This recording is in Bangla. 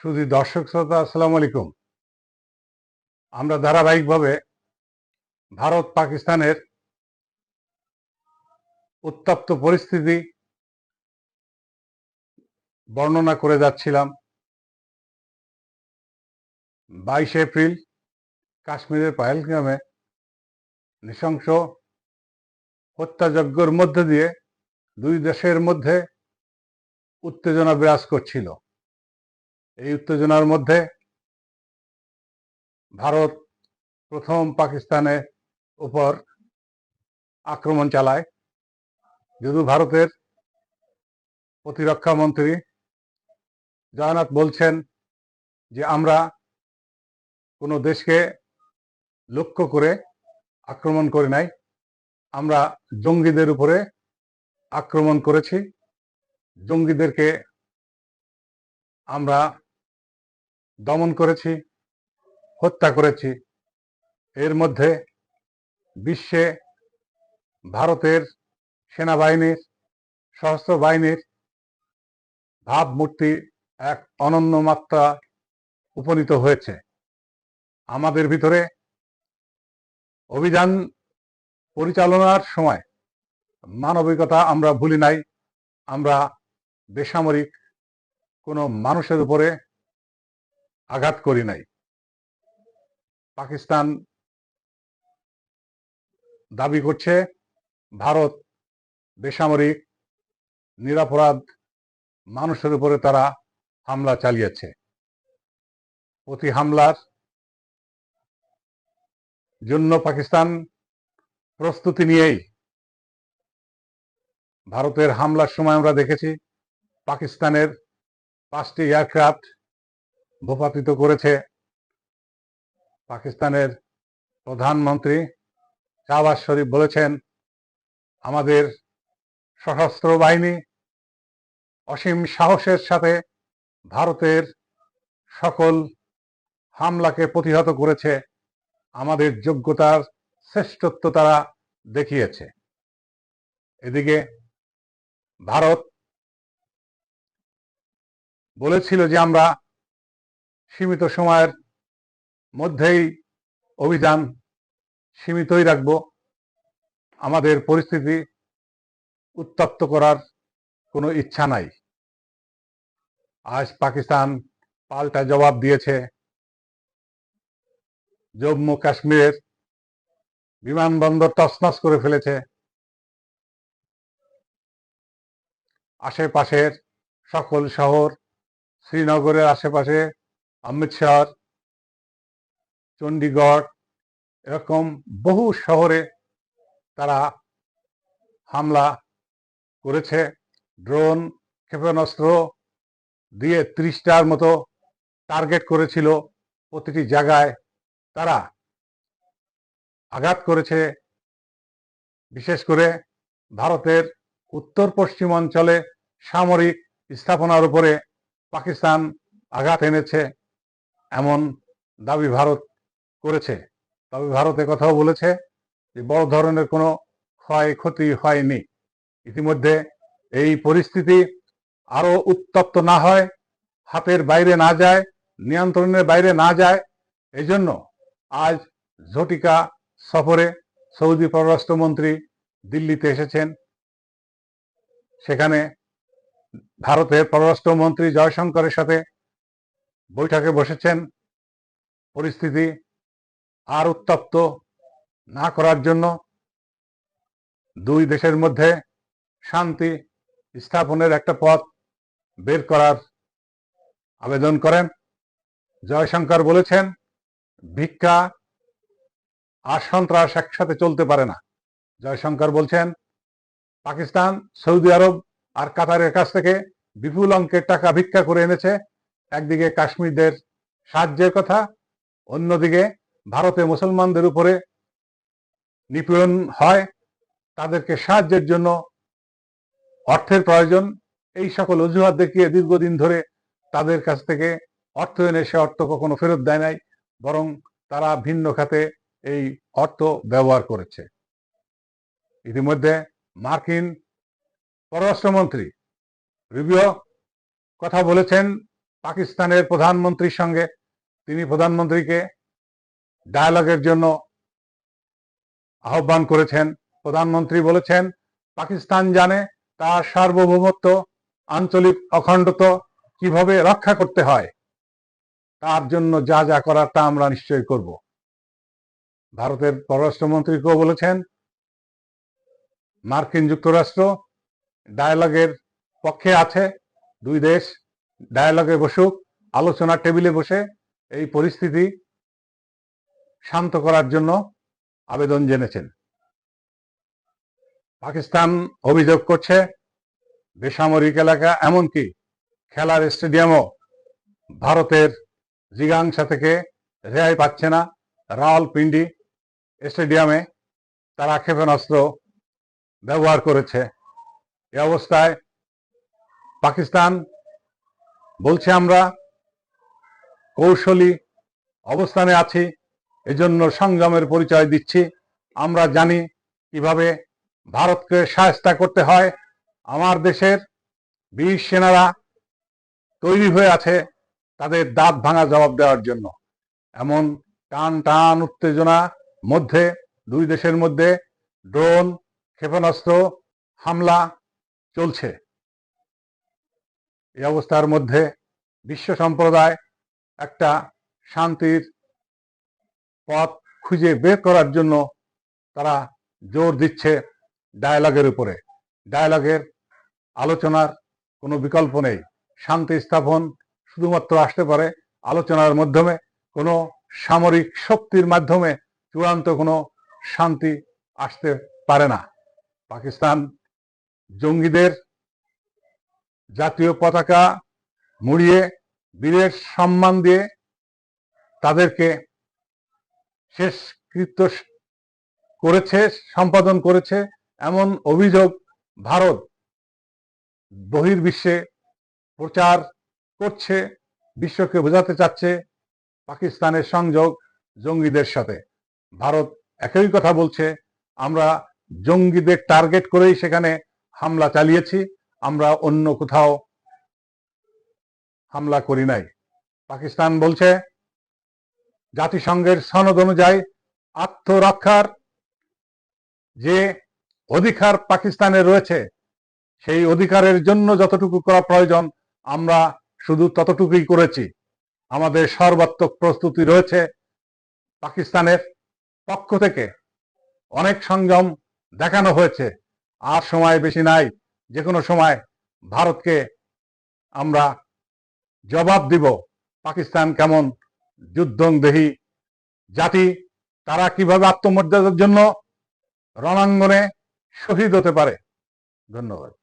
শুধু দর্শক শ্রোতা, আসসালামু আলাইকুম। আমরা ধারাবাহিকভাবে ভারত পাকিস্তানের উত্তপ্ত পরিস্থিতি বর্ণনা করে যাচ্ছিলাম। বাইশে এপ্রিল, কাশ্মীরের পায়েলগ্রামে নৃশংস হত্যাযজ্ঞর মধ্যে দিয়ে দুই দেশের মধ্যে উত্তেজনা বিরাজ করছিল। এই উত্তেজনার মধ্যে ভারত প্রথম পাকিস্তানের উপর আক্রমণ চালায়। যদিও ভারতের প্রতিরক্ষা মন্ত্রী জয়নাথ বলছেন যে, আমরা কোনো দেশকে লক্ষ্য করে আক্রমণ করি নাই, আমরা জঙ্গিদের উপরে আক্রমণ করেছি। জঙ্গিদেরকে আমরা দমন করেছি, হত্যা করেছি। এর মধ্যে বিশ্বে ভারতের সেনাবাহিনীর, সশস্ত্র বাহিনীর ভাবমূর্তি এক অনন্য মাত্রা উপনীত হয়েছে। আমাদের ভিতরে অভিযান পরিচালনার সময় মানবিকতা আমরা ভুলি নাই, আমরা বেসামরিক কোনো মানুষের উপরে আঘাত করি নাই। পাকিস্তান দাবি করছে, ভারত বেসামরিক, নিরাপরাধ মানুষের উপরে তারা হামলা চালিয়েছে। প্রতি হামলার জন্য পাকিস্তান প্রস্তুতি নিয়েই ভারতের হামলার সময় আমরা দেখেছি, পাকিস্তানের পাঁচটি এয়ারক্রাফট ভূপাতিত করেছে পাকিস্তানের প্রধানমন্ত্রী শাহবাজ শরীফ বলেছেন, আমাদের সশস্ত্র বাহিনী অসীম সাহসের সাথে ভারতের সকল হামলাকে প্রতিহত করেছে, আমাদের যোগ্যতার শ্রেষ্ঠত্ব তারা দেখিয়েছে। এদিকে ভারত বলেছিল যে আমরা সীমিত সময়ের মধ্যেই অভিযান সীমিতই রাখব। আমাদের পরিস্থিতি উত্তপ্ত করার কোনো ইচ্ছা নাই। আজ পাকিস্তান পাল্টা জবাব দিয়েছে। জম্মু কাশ্মীরের বিমানবন্দর তছনছ করে ফেলেছে। আশেপাশের সকল শহর শ্রীনগরের আশেপাশে অমৃতসর চণ্ডীগড় এরকম বহু শহরে তারা হামলা করেছে। ড্রোন ক্ষেপণাস্ত্র দিয়ে ত্রিশটার মতো টার্গেট করেছিল। প্রতিটি জায়গায় তারা আঘাত করেছে। বিশেষ করে ভারতের উত্তর পশ্চিম অঞ্চলে সামরিক স্থাপনার উপরে পাকিস্তান আঘাত এনেছে। এমন দাবি ভারত করেছে। তবে ভারতে কথাও বলেছে যে, বড় ধরনের কোনো ক্ষয় ক্ষতি হয়নি। ইতিমধ্যে এই পরিস্থিতি আরও উত্তপ্ত না হয়, হাতের বাইরে না যায়, নিয়ন্ত্রণের বাইরে না যায় এই জন্য আজ ঝটিকা সফরে সৌদি পররাষ্ট্রমন্ত্রী দিল্লিতে এসেছেন। সেখানে ভারতের পররাষ্ট্রমন্ত্রী জয়শঙ্করের সাথে বৈঠকে বসেছেন, পরিস্থিতি আর উত্তপ্ত না করার জন্য দুই দেশের মধ্যে শান্তি স্থাপনের একটা পথ বের করার আবেদন করেন। জয়শঙ্কর বলেছেন, ভিক্ষা আর সন্ত্রাস একসাথে চলতে পারে না। জয়শঙ্কর বলছেন, পাকিস্তান, সৌদি আরব আর কাতারের কাছ থেকে বিপুল অঙ্কের টাকা ভিক্ষা করে এনেছে। একদিকে কাশ্মীরদের সাহায্যের কথা, অন্যদিকে ভারতে মুসলমানদের উপরে নিপীড়ন হয়, তাদেরকে সাহায্যের জন্য অর্থের প্রয়োজন। এই সকল অজুহাত দেখিয়ে দীর্ঘদিন ধরে তাদের কাছ থেকে অর্থ এনে সে অর্থ কখনো ফেরত দেয় নাই, বরং তারা ভিন্ন খাতে এই অর্থ ব্যবহার করেছে। ইতিমধ্যে মার্কিন পররাষ্ট্রমন্ত্রী রিবিও কথা বলেছেন পাকিস্তানের প্রধানমন্ত্রীর সঙ্গে তিনি প্রধানমন্ত্রীকে ডায়ালগের জন্য আহ্বান করেছেন। প্রধানমন্ত্রী বলেছেন, পাকিস্তান জানে তার সার্বভৌমত্ব, আঞ্চলিক অখণ্ডত্ব কীভাবে রক্ষা করতে হয়, তার জন্য যা যা করার তা আমরা নিশ্চয়ই করব। ভারতের পররাষ্ট্রমন্ত্রীকেও বলেছেন, মার্কিন যুক্তরাষ্ট্র ডায়ালগের পক্ষে আছে, দুই দেশ ডায়ালগে বসুক, আলোচনার টেবিলে বসে এই পরিস্থিতি শান্ত করার জন্য আবেদন জেনেছেন। পাকিস্তান অভিযোগ করছে, বেসামরিক এলাকা এমনকি খেলার স্টেডিয়ামও ভারতের জিগাংসা থেকে রেহাই পাচ্ছে না। রাওয়ালপিন্ডি স্টেডিয়ামে তারা ক্ষেপণাস্ত্র ব্যবহার করেছে। এ অবস্থায় পাকিস্তান বলছে আমরা কৌশলী অবস্থানে আছি, এজন্য সংযমের পরিচয় দিচ্ছি। আমরা জানি কীভাবে ভারতকে সাহস্তা করতে হয়। আমার দেশের বীর সেনারা তৈরি হয়ে আছে তাদের দাঁত ভাঙা জবাব দেওয়ার জন্য। এমন টান টান উত্তেজনা মধ্যে, দুই দেশের মধ্যে ড্রোন, ক্ষেপণাস্ত্র হামলা চলছে। এই অবস্থার মধ্যে বিশ্ব সম্প্রদায় একটা শান্তির পথ খুঁজে বের করার জন্য তারা জোর দিচ্ছে ডায়ালগের উপরে। ডায়ালগের আলোচনার কোনো বিকল্প নেই। শান্তি স্থাপন শুধুমাত্র আসতে পারে আলোচনার মাধ্যমে, কোনো সামরিক শক্তির মাধ্যমে চূড়ান্ত কোনো শান্তি আসতে পারে না। পাকিস্তান জঙ্গিদের জাতীয় পতাকা মুড়িয়ে বীরের সম্মান দিয়ে তাদেরকে শেষকৃত্য করেছে, সম্পাদন করেছে এমন অভিযোগ ভারত বহির্বিশ্বে প্রচার করছে, বিশ্বকে বোঝাতে চাচ্ছে পাকিস্তানের সংযোগ জঙ্গিদের সাথে। ভারত একই কথা বলছে, আমরা জঙ্গিদের টার্গেট করেই সেখানে হামলা চালিয়েছি। আমরা অন্য কোথাও হামলা করি নাই। পাকিস্তান বলছে, জাতিসংঘের সনদ অনুযায়ী আত্মরক্ষার যে অধিকার পাকিস্তানে রয়েছে, সেই অধিকারের জন্য যতটুকু করা প্রয়োজন, আমরা শুধু ততটুকুই করেছি। আমাদের সর্বাত্মক প্রস্তুতি রয়েছে পাকিস্তানের পক্ষ থেকে। অনেক সংযম দেখানো হয়েছে। আর সময় বেশি নাই। যে কোনো সময় ভারতকে আমরা জবাব দিব, পাকিস্তান কেমন যুদ্ধংদেহী জাতি, তারা কীভাবে আত্মমর্যাদার জন্য রণাঙ্গনে শহীদ হতে পারে? ধন্যবাদ।